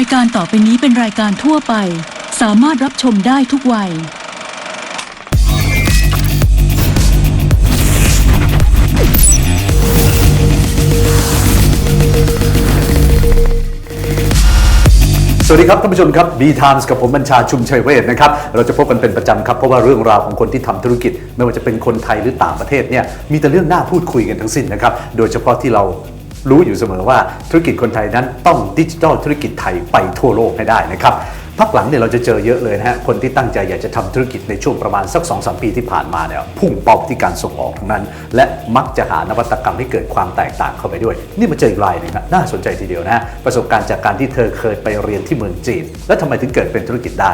ายการต่อไปนี้เป็นรายการทั่วไป สามารถรับชมได้ทุกวัย สวัสดีครับท่านผู้ชมครับ B Times กับผมบัญชาชุมชัยเวทนะครับ เราจะพบกันเป็นประจำครับ เพราะว่าเรื่องราวของคนที่ทำธุรกิจ ไม่ว่าจะเป็นคนไทยหรือต่างประเทศเนี่ยมีแต่เรื่องน่าพูดคุยกันทั้งสิ้นนะครับ โดยเฉพาะที่เรา รู้อยู่เสมอว่าธุรกิจคนไทยนั้นต้องดิจิทัลธุรกิจไทยไปทั่วโลกให้ได้นะครับพักหลังเนี่ยเราจะเจอเยอะเลยนะฮะคนที่ตั้งใจอยากจะทำธุรกิจในช่วงประมาณสัก2อสปีที่ผ่านมาเนี่ยพุ่งเป้าที่การส่งออกทั้งนั้น และมักจะหานวัตกรรมให้เกิดความแตกต่างเข้าไปด้วย นี่มาเจออีกรายหนึงนะน่าสนใจทีเดียวนะฮะประสบการณ์จากการที่เธอเคยไปเรียนที่เมืองจีน แล้วทำไมถึงเกิดเป็นธุรกิจได้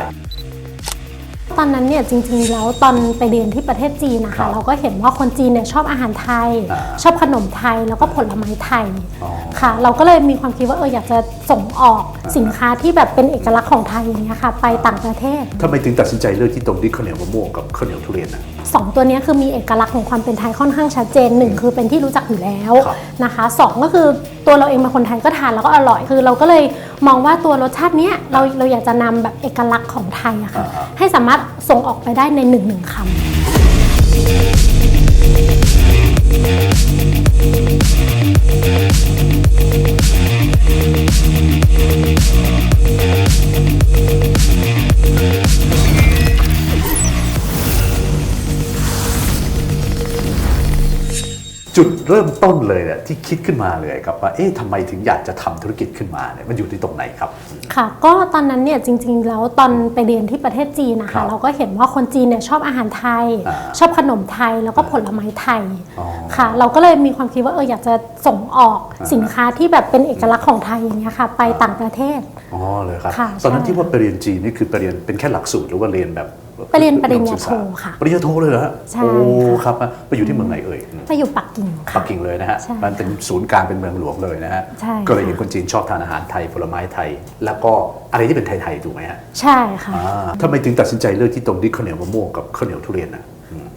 ตอนนั้นเนี่ยจริงๆแล้วตอนไปเรียนที่ประเทศจีนนะครัคะ บเราก็เห็นว่าคนจีนเนี่ยชอบอาหารไทย อ่า ชอบขนมไทยแล้วก็ผลไม้ไทย อ๋อ ค่ะ เราก็เลยมีความคิดว่าเอออยากจะส่งออกสินค้าที่แบบเป็นเอกลักษณ์ของไทยอย่างเงี้ยค่ะไปต่างประเทศทำไมถึงตัดสินใจเลือกที่ตรงที่ข้าวเหนียวมะม่วงกับข้าวเหนียวทุเรียนนะ สองตัวเนี้ยคือมีเอกลักษณ์ของความเป็นไทยค่อนข้างชัดเจนหนึ่งคือเป็นที่รู้จักอยู่แล้วครับนะคะสองก็คือตัวเราเองเป็นคนไทยก็ทานแล้วก็อร่อยคือ เราก็เลยมองว่าตัวรสชาติเนี้ยเราเราอยากจะนำแบบเอกลักษณ์ของไทยอะค่ะอ่าฮะให้สามารถส่งออกไปได้ในหนึ่งหนึ่งคำ เริ่มต้นเลยเนี่ยที่คิดขึ้นมาเลยครับว่าเอ๊ะทำไมถึงอยากจะทำธุรกิจขึ้นมาเนี่ยมันอยู่ที่ตรงไหนครับ ค่ะ ก็ตอนนั้นเนี่ยจริง ๆ แล้วตอนไปเรียนที่ประเทศจีนนะครัคะบเราก็เห็นว่าคนจีนเนี่ยชอบอาหารไทยอ่าชอบขนมไทยแล้วก็ผลไม้ไทยอ๋อค่ะ เราก็เลยมีความคิดว่าเอออยากจะส่งออกอ่าสินค้าที่แบบเป็นเอกลักษณ์ของไทยอย่างเงี้ยค่ะ ไปต่างประเทศอ๋อเลยครับค่ะตอนนั้นใช่ที่ว่าไปเรียนจีนนี่คือไปเรียนเป็นแค่หลักสูตรหรือว่าเรียนแบบ ไปเรียนปริญญาโทค่ะ ปริญญาโทเลยเหรอฮะใช่โอ้ค่ะครับไปอยู่ที่เมืองไหนเอ่ยไปอยู่ปักกิ่งปัค่ะกกิ่งเลยนะฮะใช่มันเป็นศูนย์กลางเป็นเมืองหลวงเลยนะฮะใช่ก็เลยเห็นค่ะคนจีนชอบทานอาหารไทยผลไม้ไทย แล้วก็อะไรที่เป็นไทยๆถูกไหมฮะใช่ค่ะอ่าทำไมถึงตัดสินใจเลือกที่ตรงที่ข้าวเหนียวมะม่วงกับข้าวเหนียวทุเรียนนะ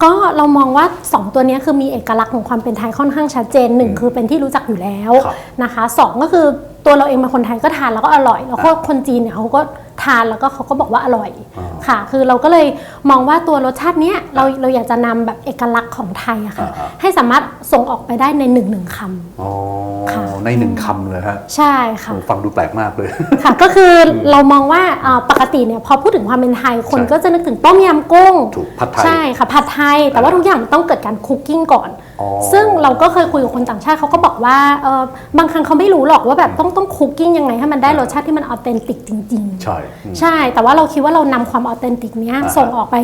ก็เรามองว่า 2 ตัวเนี้ยคือมีเอกลักษณ์ของความเป็นไทยค่อนข้างชัดเจนหนึ่งคือเป็นที่รู้จักอยู่แล้วครับนะคะสองก็คือตัวเราเองเป็นคนไทยก็ทานแล้วก็อร่อย แล้วก็คนจีนเนี่ยเขาก็ ทานแล้วก็เขาก็บอกว่าอร่อยอ่าค่ะ คือเราก็เลยมองว่าตัวรสชาติเนี้ยเราเราอยากจะนำแบบเอกลักษณ์ของไทยอะค่ะ อ่าฮะให้สามารถส่งออกไปได้ในหนึ่งหนึ่งคอ๋อค่ะ ในหนึ่งคำเลยฮะำใช่ค่ะ โอ้ฟังดูแปลกมากเลย ค่ะก็คือเรามองว่าอ่าปกติเนี่ยพอพูดถึงความเป็นไทยคนใช่ก็จะนึกถึงต้มยำกุ้งถูกผัดไทยใช่ค่ะผัดไทย แต่ว่าทุกอย่างมันต้องเกิดการคุกกิ้งก่อนอ๋อ ซึ่งเราก็เคยคุยกับคนต่างชาติเขาก็บอกว่าเออบางครั้งเขาไม่รู้หรอกว่าแบบต้องต้องคุกกิ้งยังไงให้มันได้รสชาติที่มันออเทนติกจริง ๆ ใช่อืมใช่แต่ว่าเราคิดว่าเรานำความออเทนติกเนี้ยอ่าฮะส่งออกไป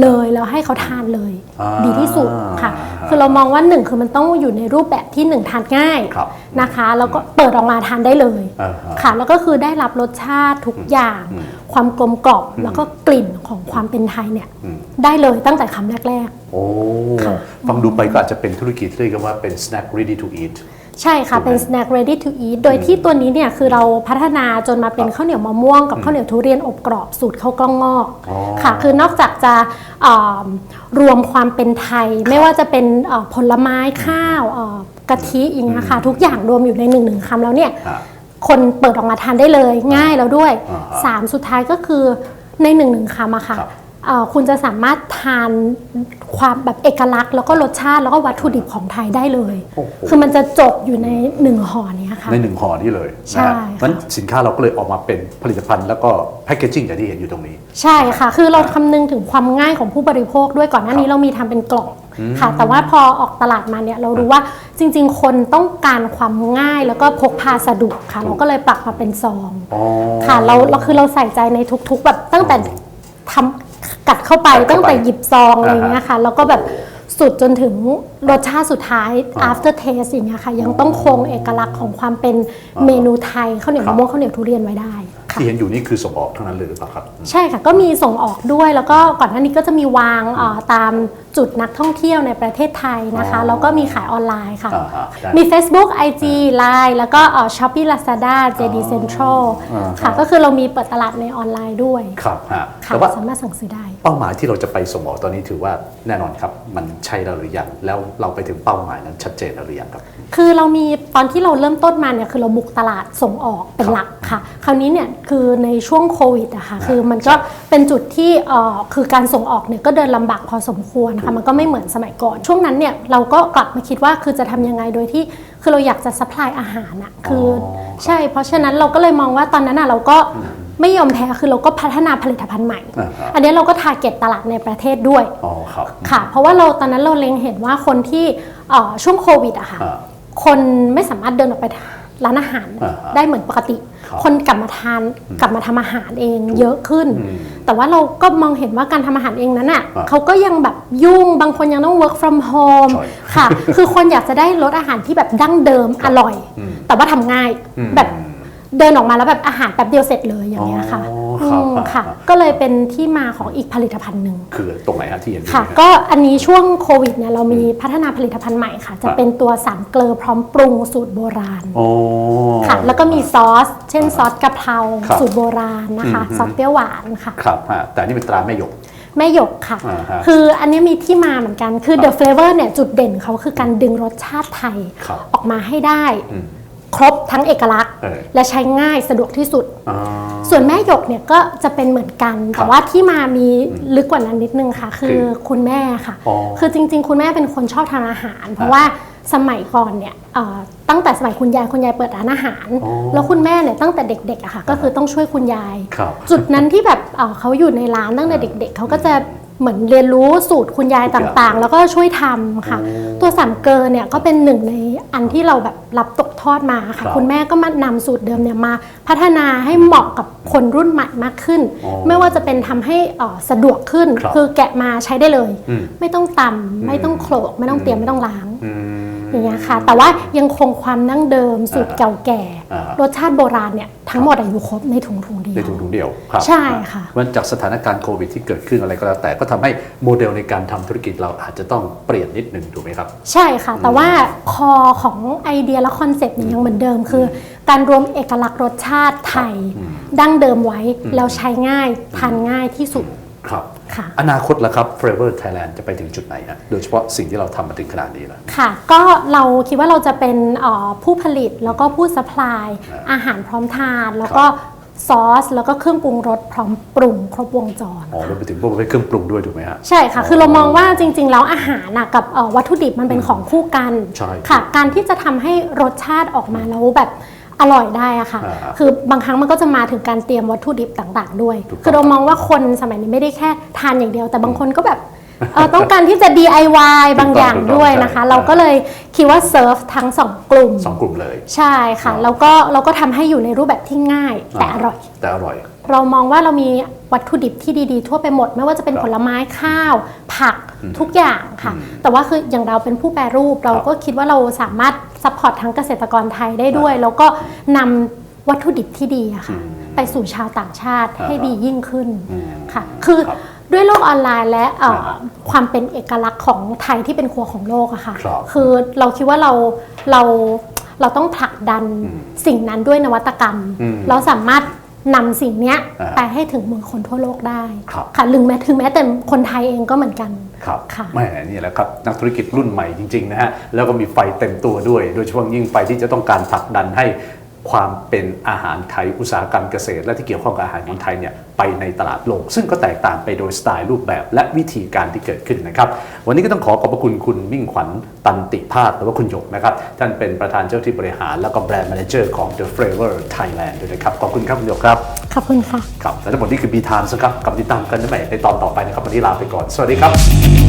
เลยแล้วให้เขาทานเลย อ่าดีที่สุดค่ะ คือเรามองว่าหนึ่งคือมันต้องอยู่ในรูปแบบที่หนึ่งทานง่ายครับนะคะแล้วก็เปิดออกมาทานได้เลยอ่าฮะค่ะ แล้วก็คือได้รับรสชาติทุกอย่าง ความกลมกล่อมแล้วก็กลิ่นของความเป็นไทยเนี่ยอืม ได้เลยตั้งแต่คำแรก โอ้ค่ะฟังดูไปก็อาจจะเป็นธุรกิจที่เรียกกันว่าเป็น snack ready to eat ๆ ใช่ค่ะ เป็น snack ready to eat โดยที่ตัวนี้เนี่ยคือเราพัฒนาจนมาเป็นข้าวเหนียวมะม่วงกับข้าวเหนียวทุเรียนอบกรอบสูตรข้าวกล้องงอกอ๋อค่ะ คือนอกจากจะเอ่อรวมความเป็นไทย ไม่ว่าจะเป็นเอ่อผลไม้ข้าวเอ่อกะทิอย่างเงี้ยค่ะทุกอย่างรวมอยู่ในหนึ่งหนึ่งคำแล้วเนี่ยฮะคนเปิดออกมาทานได้เลยง่ายแล้วด้วยอ่าฮะสามสุดท้ายก็คือในหนึ่งหนึ่งคำอะค่ะ ครับเอ่อคุณจะสามารถทานความแบบเอกลักษณ์ แล้วก็รสชาติแล้วก็วัตถุดิบของไทยได้เลย โอ้โห คือมันจะจบอยู่ในหนึ่งห่อเนี้ยค่ะ ในหนึ่งห่อนี่เลยใช่นะฮะค่ะ นั้นสินค้าเราก็เลยออกมาเป็นผลิตภัณฑ์แล้วก็แพคเกจิ้งอย่างที่เห็นอยู่ตรงนี้ ใช่ค่ะ คือเราคำนึงถึงความง่ายของผู้บริโภคด้วยก่อนหน้านี้เรามีทำเป็นกล่องค่ะ แต่ว่าพอออกตลาดมาเนี่ยเรารู้ว่าจริง ๆ คนต้องการความง่ายแล้วก็พกพาสะดวกค่ะ เราก็เลยปรับมาเป็นซอง อ๋อ ค่ะเราเราคือเราใส่ใจในทุกๆแบบตั้งแต่ทำ กัดเข้าไปกัดเข้าไปตั้งแต่หยิบซองอะไรอย่างเงี้ยอ่าฮะค่ะแล้วก็แบบสุดจนถึงรสชาติสุดท้าย อ่า after taste อย่างเงี้ยค่ะ ยังต้องคงเอกลักษณ์ของความเป็นเมนูไทยข้าวเหนียวครัมะบม่วงข้าวเหนียวทุเรียนไว้ได้ค่ะ ที่เห็นอยู่นี่คือส่งออกเท่านั้นเลยหรือเปล่าครับ ใช่ค่ะ ก็มีส่งออกด้วยแล้วก็ก่อนหน้านี้ก็จะมีวางเอ่อตามจุดนักท่องเที่ยวในประเทศไทยนะคะอ๋อแล้วก็มีขายออนไลน์ค่ะอ่าฮะได้มี Facebook IG Line แล้วก็เอ่อ Shopee Lazada JD Central อ่าค่ะฮะก็คือเรามีเปิดตลาดในออนไลน์ด้วยครับฮะค่ะแต่ว่าสามารถสั่งซื้อได้ เป้าหมายที่เราจะไปส่งออกตอนนี้ถือว่าแน่นอนครับ มันใช่แล้วหรือยังแล้วเราไปถึงเป้าหมายนั้นชัดเจนแล้วหรือยังครับ คือเรามีตอนที่เราเริ่มต้นมาเนี่ยคือเราบุกตลาดส่งออกเป็นหลักค่ะ คราวนี้เนี่ยคือในช่วงโควิดอะค่ะคือมันก็เป็นจุดที่เอ่อคือการส่งออกเนี่ยก็เดินลำบากพอสมควรค่ะมันก็ไม่เหมือนสมัยก่อน ช่วงนั้นเนี่ยเราก็กลับมาคิดว่าคือจะทำยังไงโดยที่คือเราอยากจะสป라이อาหารอะคือออใช่ เพราะฉะนั้นเราก็เลยมองว่าตอนนั้นอะเราก็ไม่ยอมแพ้คือเราก็พัฒนาผลิตภัณฑ์ใหม่อ่าฮะอันนี้เราก็ทาร์เก็ตตลาดในประเทศด้วยอ๋อครับค่ะ เพราะว่าเราตอนนั้นเราเล็งเห็นว่าคนที่เอ่อช่วงโควิดอะค่ะอ่าคนไม่สามารถเดินออกไป ร้านอาหารอ่าฮะได้เหมือนปกติ ครับคนกลับมาทานกลับมาทำอาหารเองเยอะขึ้น อืมแต่ว่าเราก็มองเห็นว่าการทำอาหารเองนั้นอะอ่าเขาก็ยังแบบยุ่งบางคนยังต้อง work from home ใช่ค่ะ คือคนอยากจะได้รสอาหารที่แบบดั้งเดิมอร่อย อืม แต่ว่าทำง่ายอืมแบบเดินออกมาแล้วแบบอาหารแป๊บเดียวเสร็จเลยอย่างเงี้ยค่ะ อ๋อ ครับอืมค่ะอ่าก็เลยเป็นที่มาของอีกผลิตภัณฑ์หนึ่งคือตรงไหนฮะที่เห็นอยู่ค่ะ เนี่ย ก็อันนี้ช่วงโควิดเนี่ยเรามีพัฒนาผลิตภัณฑ์ใหม่ค่ะ จะเป็นตัวสามเกลือพร้อมปรุงสูตรโบราณ โอ้ ค่ะ แล้วก็มีซอส เช่นซอสกะเพราครับสูตรโบราณนะคะ อืม ซอสเปรี้ยวหวานค่ะ ครับฮะแต่อันนี่เป็นตราแม่หยก แม่หยกค่ะ อ่าฮะคืออันนี้มีที่มาเหมือนกัน คือ The Flavor เนี่ยจุดเด่นเขาคือการดึงรสชาติไทย ครับออกมาให้ได้ อืม ครบทั้งเอกลักษณ์เออและใช้ง่ายสะดวกที่สุดอ๋อส่วนแม่หยกเนี่ยก็จะเป็นเหมือนกันครัแต่บว่าที่มามีลึกกว่านั้นนิดนึงค่ะ คือคือคุณแม่ค่ะอ๋อคือจริง ๆ คุณแม่เป็นคนชอบทานอาหาร เพราะว่าสมัยก่อนเนี่ยเอ่อตั้งแต่สมัยคุณยายคุณยายเปิดร้านอาหารอ๋อแล้วคุณแม่เนี่ยตั้งแต่เด็กๆอะค่ะก็คือต้องช่วยคุณยายครับจุดนั้นที่แบบเอ่อเขาอยู่ในร้านตั้งแต่เด็ก ๆเขาก็จะ เหมือนเรียนรู้สูตรคุณยายทุกอย่างต่างๆ แล้วก็ช่วยทำค่ะโอ้ตัวสามเกลอเนี่ยก็เป็นหนึ่งในอันที่เราแบบรับตกทอดมาครัค่ะบคุณแม่ก็มานำสูตรเดิมเนี่ยมา พัฒนาให้เหมาะกับคนรุ่นใหม่มากขึ้นอ๋อไม่ว่าจะเป็นทำให้เอ่อสะดวกขึ้นครับคือแกะมาใช้ได้เลยอืมไม่ต้องตำไม่ต้องโขลกไม่ต้องเตรียมไม่ต้องล้าง อืมอย่างเงี้ยค่ะ แต่ว่ายังคงความนั่งเดิมสูตรอ่าเก่าแก่ อ่ารสชาติโบราณเนี่ยทั้งหมดอะอยู่ครบในถุงถุงเดียวในถุงถุงเดียวครับใช่ค่ะ มันจากสถานการณ์โควิดที่เกิดขึ้นอะไรก็แล้วแต่ก็ทำให้โมเดลในการทำธุรกิจเราอาจจะต้องเปลี่ยนนิดนึงถูกไหมครับ ใช่ค่ะ แต่ว่าคอของไอเดียและคอนเซปต์เนี่ยยังเหมือนเดิมคือ การรวมเอกลักษณ์รสชาติไทย ดั้งเดิมไว้แล้วใช้ง่ายทานง่ายที่สุด ครับค่ะ อนาคตล่ะครับ Forever Thailand จะไปถึงจุดไหนฮะโดยเฉพาะสิ่งที่เราทำมาถึงขนาดนี้แล้ว ค่ะ ก็เราคิดว่าเราจะเป็นเอ่อผู้ผลิตแล้วก็ผู้สป라이อาหารพร้อมทาน แล้วก็ซอส แล้วก็เครื่องปรุงรสพร้อมปรุงครบวงจรอ๋อรวมไปถึงพวกประเภทเครื่องปรุงด้วยถูกไหมฮะใช่ค่ะ คือเรามองว่าจริง ๆ แล้วอาหารน่ะกับเอ่อวัตถุดิบมันเป็นของคู่กันใช่ค่ะ การที่จะทำให้รสชาติออกมาแล้วแบบ อร่อยได้อะค่ะ อ่าฮะคือบางครั้งมันก็จะมาถึงการเตรียมวัตถุดิบต่าง ๆ ด้วย ถูกต้องคือเรามองว่าคนสมัยนี้ไม่ได้แค่ทานอย่างเดียว แต่บางคนก็แบบเอ่อต้องการที่จะ DIY บางอย่างถูกต้องด้วยใช่นะคะอ่าเราก็เลยคิดว่าเซิร์ฟทั้งสองกลุ่ม สองกลุ่มเลย ใช่ค่ะ แล้วก็เราก็ทำให้อยู่ในรูปแบบที่ง่ายแต่อร่อย แต่อร่อย เรามองว่าเรามีวัตถุดิบที่ดีๆ ทั่วไปหมด ไม่ว่าจะเป็นครับผลไม้ข้าว ผักทุกอย่างค่ะ แต่ว่าคืออย่างเราเป็นผู้แปรรูปเราก็คิดว่าเราสามารถ ซัพพอร์ตทั้งเกษตรกรไทยได้ด้วย แล้วก็นำวัตถุดิบที่ดีอะค่ะ ไปสู่ชาวต่างชาติให้ดียิ่งขึ้นอืมค่ะ คือครับด้วยโลกออนไลน์และเอ่อครับความเป็นเอกลักษณ์ของไทยที่เป็นครัวของโลกอะค่ะครับคือเราคิดว่าเราเราเราต้องผลักดันอืมสิ่งนั้นด้วยนวัตกรรม อืมเราสามารถนำสิ่งเนี้ยอ่าไปให้ถึงมือคนทั่วโลกได้ครับ ค่ะหรือแม้ถึงแม้แต่คนไทยเองก็เหมือนกัน ครับค่ะแม่นี่แหละครับนักธุรกิจรุ่นใหม่จริงๆนะฮะแล้วก็มีไฟเต็มตัวด้วย โดยเฉพาะยิ่งไฟที่จะต้องการผลักดันให้ ความเป็นอาหารไทยอุตสาหกรรมเกษตร และที่เกี่ยวข้องกับอาหารของไทยเนี่ยไปในตลาดโลก ซึ่งก็แตกต่างไปโดยสไตล์รูปแบบและวิธีการที่เกิดขึ้นนะครับ วันนี้ก็ต้องขอขอบพระคุณคุณมิ่งขวัญตันติภาสหรือว่าคุณหยกนะครับ ท่านเป็นประธานเจ้าที่บริหาร แล้วก็แบรนด์แมเนเจอร์ของ The Flavor Thailand ด้วยนะครับ ขอบคุณครับคุณหยกครับขอบคุณค่ะครับและทั้งหมดนี้คือ B Times นะครับกลับมาติดตามกันได้ใหม่ในตอนต่อไปนะครับวันนี้ลาไปก่อนสวัสดีครับ